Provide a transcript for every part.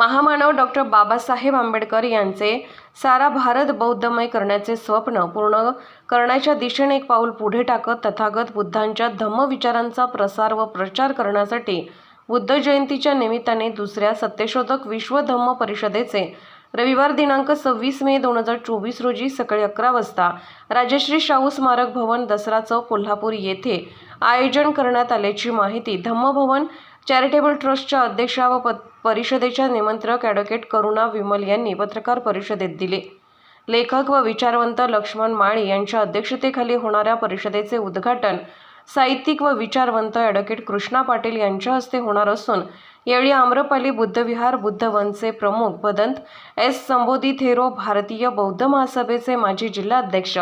महामानव डॉक्टर बाबासाहेब आंबेडकर यांचे सारा भारत बौद्धमय करण्याचे स्वप्न पूर्ण करण्याच्या दिशेने एक पाऊल पुढे टाकत तथागत बुद्धांच्या धम्मविचारांचा प्रसार व प्रचार करण्यासाठी बुद्ध जयंतीच्या निमित्ताने दुसऱ्या सत्यशोधक विश्व धम्म परिषदेचे रविवार दिनांक सव्वीस मे दोन हजार चोवीस रोजी सकाळी अकरा वाजता राजश्री शाहू स्मारक भवन दसरा चौक कोल्हापूर येथे आयोजन करण्यात आल्याची माहिती धम्मभवन चॅरिटेबल ट्रस्टच्या अध्यक्षा व प- परिषदेच्या निमंत्रक ॲडव्होकेट करुणा विमल यांनी पत्रकार परिषदेत दिले. लेखक व विचारवंत लक्ष्मण माळी यांच्या अध्यक्षतेखाली होणाऱ्या परिषदेचे उद्घाटन साहित्यिक व विचारवंत ॲडव्होकेट कृष्णा पाटील यांच्या हस्ते होणार असून यावेळी आम्रपाली बुद्धविहार बुद्धवनचे प्रमुख भदंत एस. संबोधी थेरो भारतीय बौद्ध महासभेचे माजी जिल्हाध्यक्ष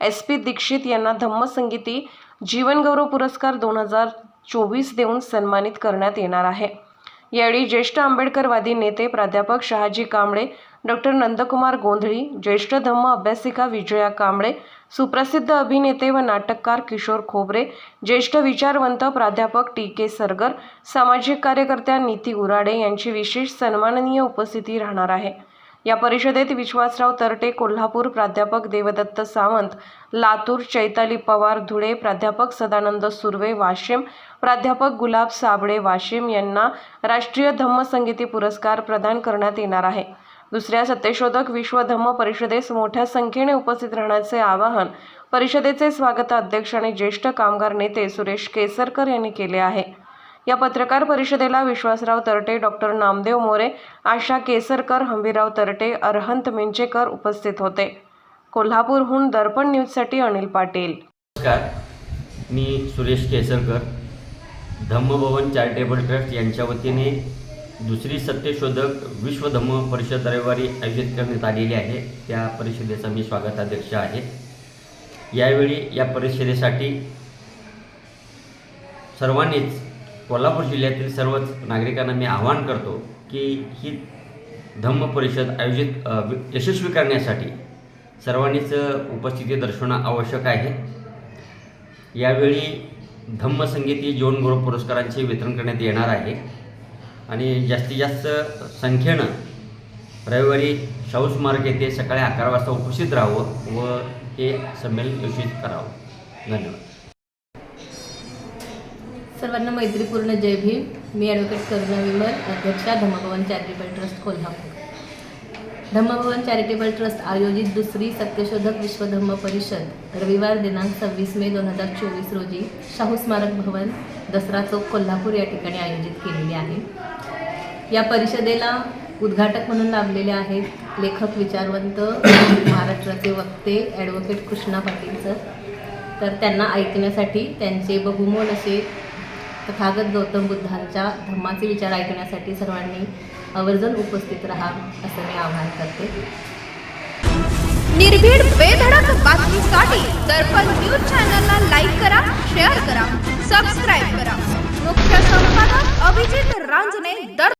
एस. पी. दीक्षित यांना धम्मसंगीती जीवनगौरव पुरस्कार दोन हजार चोवीस देऊन सन्मानित करण्यात येणार आहे. यावेळी ज्येष्ठ आंबेडकरवादी नेते प्राध्यापक शहाजी कांबळे डॉक्टर नंदकुमार गोंधळी ज्येष्ठ धम्म अभ्यासिका विजया कांबळे सुप्रसिद्ध अभिनेते व नाटककार किशोर खोबरे ज्येष्ठ विचारवंत प्राध्यापक टी के सरगर सामाजिक कार्यकर्त्या नीती उराडे यांची विशेष सन्माननीय उपस्थिती राहणार आहे. या परिषदेत विश्वासराव तरटे कोल्हापूर प्राध्यापक देवदत्त सावंत लातूर चैताली पवार धुळे प्राध्यापक सदानंद सुर्वे वाशिम प्राध्यापक गुलाब साबळे वाशिम यांना राष्ट्रीय धम्म संगीती पुरस्कार प्रदान करण्यात येणार आहे. दुसऱ्या सत्यशोधक विश्व धम्म परिषदेस मोठ्या संख्येने उपस्थित राहण्याचे आवाहन परिषदेचे स्वागताध्यक्ष आणि ज्येष्ठ कामगार नेते सुरेश केसरकर यांनी केले आहे. या पत्रकार परिषदेला विश्वासराव तरटे डॉक्टर नामदेव मोरे आशा केसरकर हंबीराव तरटे अरहंत मिंचेकर उपस्थित होते. कोल्हापूरहून दर्पण न्यूजसाठी अनिल पाटील. नमस्कार. मी सुरेश केसरकर. धम्मभवन चॅरिटेबल ट्रस्ट यांच्या वतीने दुसरी सत्यशोधक विश्व धम्म परिषद रविवारी आयोजित करण्यात आलेली आहे. त्या परिषदेचा मी स्वागताध्यक्ष आहे. यावेळी या परिषदेसाठी सर्वांनीच कोल्हापूर जिल्ह्यातील सर्वच नागरिकांना मी आवाहन करतो की ही धम्म परिषद आयोजित यशस्वी करण्यासाठी सर्वांनीच उपस्थिती दर्शवणं आवश्यक आहे. यावेळी धम्मसंगीती जीवनगौरव पुरस्कारांचे वितरण करण्यात येणार आहे. आणि जास्तीत जास्त संख्येनं रविवारी शाहू स्मारक येथे सकाळी अकरा वाजता उपस्थित राहावं व हे संमेलन आयोजित करावं. धन्यवाद. सर्वांना मैत्रीपूर्ण जय भीम. मी ॲडव्होकेट करुणा विमल अध्यक्षा Dhammabhavan charitable trust Kolhapur. Dhammabhavan charitable trust आयोजित दुसरी सत्यशोधक विश्वधम्म परिषद रविवार दिनांक सव्वीस मे दोन हजार चोवीस रोजी शाहू स्मारक भवन दसरा चौक कोल्हापूर या ठिकाणी आयोजित केलेली आहे. या परिषदेला उद्घाटक म्हणून लाभलेले आहेत लेखक विचारवंत महाराष्ट्राचे वक्ते ॲडव्होकेट कृष्णा पाटील सर तर त्यांना ऐकण्यासाठी त्यांचे बहुमोल असे तथागत गौतम बुद्धांच्या धम्माचे विचार ऐकण्यासाठी सर्वांनी आवर्जून उपस्थित राहा असं मी आवाहन करते. निर्भीड बेधडक बातमीसाठी दर्पण न्यूज चॅनलला लाईक करा शेअर करा सबस्क्राईब करा. मुख्य संपादक अभिजित रांजणे दर